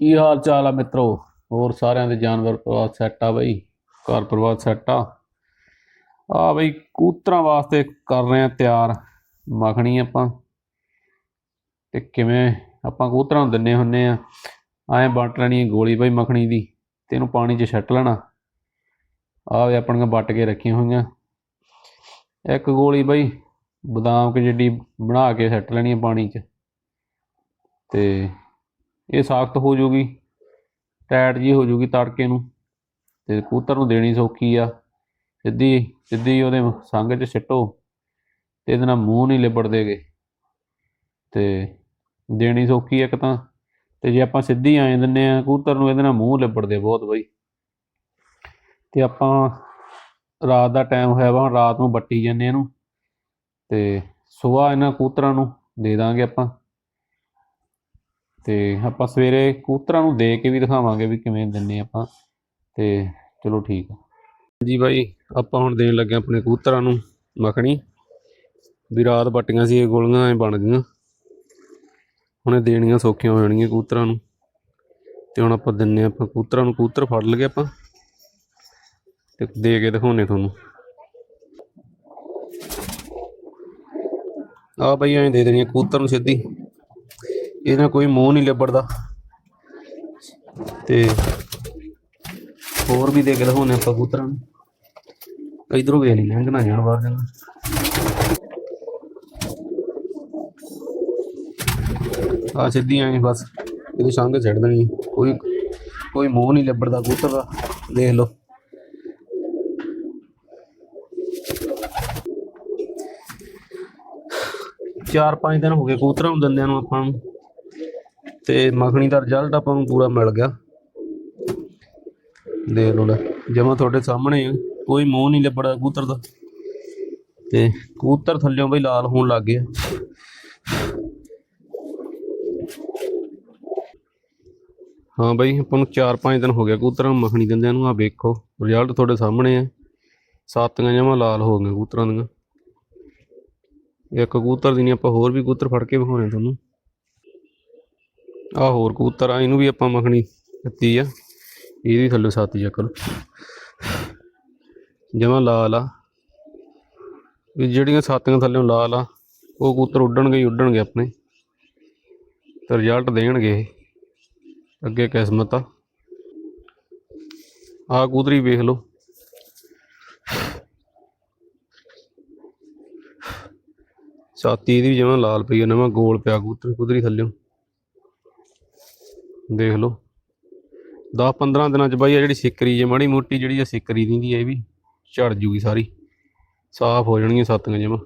ਕੀ ਹਾਲ ਚਾਲ ਆ ਮਿੱਤਰੋ? ਹੋਰ ਸਾਰਿਆਂ ਦੇ ਜਾਨਵਰ ਪਰਿਵਾਰ ਸੈੱਟ ਆ ਬਈ, ਘਰ ਪਰਿਵਾਰ ਸੈੱਟ ਆ। ਆ ਬਈ ਕੂਤਰਾਂ ਵਾਸਤੇ ਕਰ ਰਹੇ ਆ ਤਿਆਰ, ਮੱਖਣੀ ਆਪਾਂ। ਤੇ ਕਿਵੇਂ ਆਪਾਂ ਕੂਤਰਾਂ ਨੂੰ ਦਿੰਨੇ ਹੁੰਨੇ ਆ। ਐਂ ਵੱਟ ਲੈਣੀ ਹੈ ਗੋਲੀ ਬਈ ਮੱਖਣੀ ਦੀ, ਤੇ ਇਹਨੂੰ ਪਾਣੀ 'ਚ ਛੱਟ ਲੈਣਾ। ਆ ਵੇ ਆਪਣੀਆਂ ਵੱਟ ਕੇ ਰੱਖੀਆਂ ਹੋਈਆਂ। ਇੱਕ ਗੋਲੀ ਬਈ ਬਦਾਮ ਕੇ ਜਿੱਡੀ ਬਣਾ ਕੇ ਛੱਟ ਲੈਣੀ ਹੈ ਪਾਣੀ 'ਚ। ਤੇ ਇਹ ਸਾਖਤ ਹੋ ਜੂਗੀ ਟਾਈਟ ਜੀ ਹੋ ਜੂਗੀ ਤੜਕੇ ਨੂੰ, ਤੇ ਕਬੂਤਰ ਨੂੰ ਦੇਣੀ ਸੌਖੀ ਆ। ਸਿੱਧੀ ਸਿੱਧੀ ਉਹਦੇ ਸੰਗ 'ਚ ਸਿੱਟੋ, ਤੇ ਇਹਦੇ ਨਾਲ ਮੂੰਹ ਨਹੀਂ ਲਿਬੜਦੇਗੇ ਤੇ ਦੇਣੀ ਸੌਖੀ ਇੱਕ ਤਾਂ, ਤੇ ਜੇ ਆਪਾਂ ਸਿੱਧੀ ਆਏ ਦਿੰਨੇ ਆ, ਕਬੂਤਰ ਨੂੰ ਇਹਦੇ ਨਾਲ ਮੂੰਹ ਲਿਬੜਦੇ ਬਹੁਤ ਬਈ। ਤੇ ਆਪਾਂ ਰਾਤ ਦਾ ਟਾਈਮ ਹੋਇਆ ਵਾ, ਰਾਤ ਨੂੰ ਬੱਟੀ ਜਾਂਦੇ ਇਹਨੂੰ, ਤੇ ਸਵੇਰ ਇਹਨਾਂ ਕਬੂਤਰਾਂ ਨੂੰ ਦੇ ਦਾਂਗੇ ਆਪਾਂ। ਤੇ ਆਪਾਂ ਸਵੇਰੇ ਕਬੂਤਰਾਂ ਨੂੰ ਦੇ ਕੇ ਵੀ ਦਿਖਾਵਾਂਗੇ ਵੀ ਕਿਵੇਂ ਦਿੰਨੇ ਆਪਾਂ, ਤੇ ਚਲੋ ਠੀਕ ਆ। ਜੀ ਬਾਈ, ਆਪਾਂ ਹੁਣ ਦੇਣ ਲੱਗੇ ਆਪਣੇ ਕਬੂਤਰਾਂ ਨੂੰ ਮੱਖਣੀ। ਵੀ ਰਾਤ ਬੱਟੀਆਂ ਸੀ, ਇਹ ਗੋਲੀਆਂ ਐ ਬਣ ਗਈਆਂ। ਹੁਣ ਦੇਣੀਆਂ ਸੌਖੀਆਂ ਹੋ ਜਾਣਗੀਆਂ ਕਬੂਤਰਾਂ ਨੂੰ। ਤੇ ਹੁਣ ਆਪਾਂ ਦਿੰਨੇ ਆਪਾਂ ਕਬੂਤਰਾਂ ਨੂੰ, ਕਬੂਤਰ ਫੜ ਲਗੇ ਆਪਾਂ। ਤੇ ਦੇ ਕੇ ਦਿਖਾਉਨੇ ਤੁਹਾਨੂੰ। ਆ ਬਈ, ਐਂ ਦੇ ਦੇਣੀ ਆ ਕਬੂਤਰ ਨੂੰ ਸਿੱਧੀ। ਇਹਦੇ ਨਾਲ ਕੋਈ ਮੂੰਹ ਨਹੀਂ ਲੱਭੜਦਾ ਤੇ ਹੋਰ ਵੀ ਦੇਖ ਲਓ ਦਿਖਾਉਨੇ ਆਪਾਂ ਕਬੂਤਰਾਂ ਨੂੰ। ਇਧਰੋਂ ਵੇਖ ਲਈ ਲੰਘ ਨਾ ਜਾਣ ਬਾਹਰ ਜਾਣਾ। ਆ ਸਿੱਧੀ ਐਂ ਬਸ, ਇਹਦੀ ਸੰਗ ਛੱਡ ਦੇਣੀ ਕੋਈ ਕੋਈ ਮੂੰਹ ਨਹੀਂ ਲਿਬੜਦਾ ਕਬੂਤਰ ਦਾ। ਦੇਖ ਲਓ। ਚਾਰ ਪੰਜ ਦਿਨ ਹੋ ਗਏ ਕਬੂਤਰਾਂ ਨੂੰ ਦੰਦਿਆਂ ਨੂੰ ਆਪਾਂ ਨੂੰ। ਤੇ ਮੱਖਣੀ ਦਾ ਰਿਜ਼ਲਟ ਆਪਾਂ ਨੂੰ ਪੂਰਾ ਮਿਲ ਗਿਆ। ਦੇ ਲਓ ਲੈ, ਜਮਾ ਤੁਹਾਡੇ ਸਾਹਮਣੇ ਕੋਈ ਮੂੰਹ ਨਹੀਂ ਲੱਭੜਾ ਕਬੂਤਰ ਦਾ। ਤੇ ਕਬੂਤਰ ਥੱਲਿਓਂ ਬਈ ਲਾਲ ਹੋਣ ਲੱਗ ਗਿਆ। ਹਾਂ ਬਈ, ਆਪਾਂ ਨੂੰ 4-5 ਦਿਨ ਹੋ ਗਿਆ ਕਬੂਤਰਾਂ ਨੂੰ, ਮੱਖਣੀ ਦਿੰਦਿਆਂ ਨੂੰ। ਆ ਵੇਖੋ ਰਿਜ਼ਲਟ ਤੁਹਾਡੇ ਸਾਹਮਣੇ ਆ। ਸਾਤੀਆਂ ਜਮਾ ਲਾਲ ਹੋ ਗਈਆਂ ਕਬੂਤਰਾਂ ਦੀਆਂ। ਇੱਕ ਕਬੂਤਰ ਦੀ ਨਹੀਂ, ਆਪਾਂ ਹੋਰ ਵੀ ਕਬੂਤਰ ਫੜ ਕੇ ਵਿਖਾਉਣੇ ਤੁਹਾਨੂੰ। ਆ ਹੋਰ ਕਬੂਤਰ ਆ, ਇਹਨੂੰ ਵੀ ਆਪਾਂ ਮੱਖਣੀ ਦਿੱਤੀ ਆ। ਇਹਦੀ ਥੱਲੇ ਸਾਥੀ ਚੱਕ ਲਓ। ਜਮਾ ਲਾਲ ਆ। ਵੀ ਜਿਹੜੀਆਂ ਸਾਤੀਆਂ ਥੱਲੇੋਂ ਲਾਲ ਆ, ਉਹ ਕਬੂਤਰ ਉੱਡਣਗੇ ਹੀ ਉੱਡਣਗੇ ਆਪਣੇ। ਤੇ ਰਿਜ਼ਲਟ ਦੇਣਗੇ ਇਹ। ਅੱਗੇ ਕਿਸਮਤ ਆ। ਆ ਕਬੂਤਰੀ ਵੇਖ ਲਓ। ਛਾਤੀ ਇਹਦੀ ਵੀ ਜਮਾਂ ਲਾਲ ਪਈ ਆ, ਨਵਾਂ ਗੋਲ ਪਿਆ ਕਬੂਤਰ, ਕੁਦਰੀ ਥੱਲਿਓਂ ਦੇਖ ਲਓ। 10 15 ਦਿਨਾਂ ਚ ਬਾਈ ਆ ਜਿਹੜੀ ਸਿੱਕਰੀ ਜੇ ਮਾੜੀ ਮੋਟੀ ਜਿਹੜੀ ਆ ਸਿੱਕਰੀ ਦਿੰਦੀ ਇਹ ਵੀ ਝੜ ਜੂਗੀ ਸਾਰੀ। ਸਾਫ਼ ਹੋ ਜਾਣਗੀਆਂ ਸਾਤੀਆਂ ਜਮਾਂ।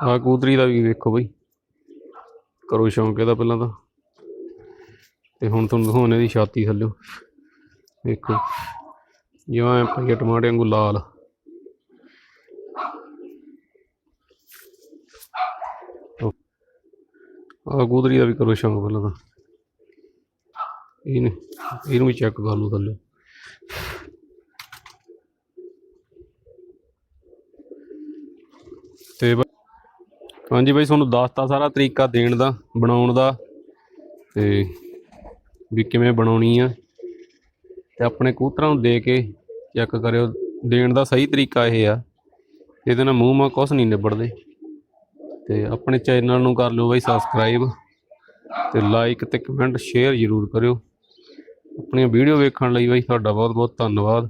ਆ ਕਬੂਤਰੀ ਦਾ ਵੀ ਵੇਖੋ ਬਾਈ। ਕਰੋ ਸ਼ੌਂਕ ਇਹਦਾ ਪਹਿਲਾਂ ਤਾਂ। ਤੇ ਹੁਣ ਤੁਹਾਨੂੰ ਦਿਖਾਉਣੇ ਇਹਦੀ ਛਾਤੀ ਥੱਲਿਓ। ਵੇਖੋ। ਜਿਵੇਂ ਪਈਆ ਟਮਾਟੇ ਵਾਂਗੂ ਲਾਲ। ਆ ਗੁਦਰੀ ਦਾ ਵੀ ਕਰੋ ਸ਼ੌਂਕ ਪਹਿਲਾਂ ਤਾਂ। ਇਹਨੂੰ ਇਹਨੂੰ ਵੀ ਚੈੱਕ ਕਰ ਲਓ ਥੱਲੇ। ਤੇ ਬਈ- ਹਾਂਜੀ ਬਾਈ, ਤੁਹਾਨੂੰ ਦੱਸਤਾ ਸਾਰਾ ਤਰੀਕਾ ਦੇਣ ਦਾ, ਬਣਾਉਣ ਦਾ, ਤੇ ਵੀ ਕਿਵੇਂ ਬਣਾਉਣੀ ਆ। ਤੇ ਆਪਣੇ ਕਬੂਤਰਾਂ ਨੂੰ ਦੇ ਕੇ ਚੈੱਕ ਕਰਿਓ। ਦੇਣ ਦਾ ਸਹੀ ਤਰੀਕਾ ਇਹ ਆ, ਇਹਦੇ ਨਾਲ ਮੂੰਹ ਮਾ ਕੁਛ ਨਹੀਂ ਨਿਬੜਦੇ। ਤੇ ਆਪਣੇ ਚੈਨਲ ਨੂੰ ਕਰ ਲਿਓ ਬਾਈ ਸਬਸਕ੍ਰਾਈਬ ਤੇ ਲਾਈਕ ਤੇ ਕਮੈਂਟ ਸ਼ੇਅਰ ਜ਼ਰੂਰ ਕਰਿਓ। ਆਪਣੀਆਂ ਵੀਡੀਓ ਵੇਖਣ ਲਈ ਬਾਈ ਤੁਹਾਡਾ ਬਹੁਤ ਬਹੁਤ ਧੰਨਵਾਦ।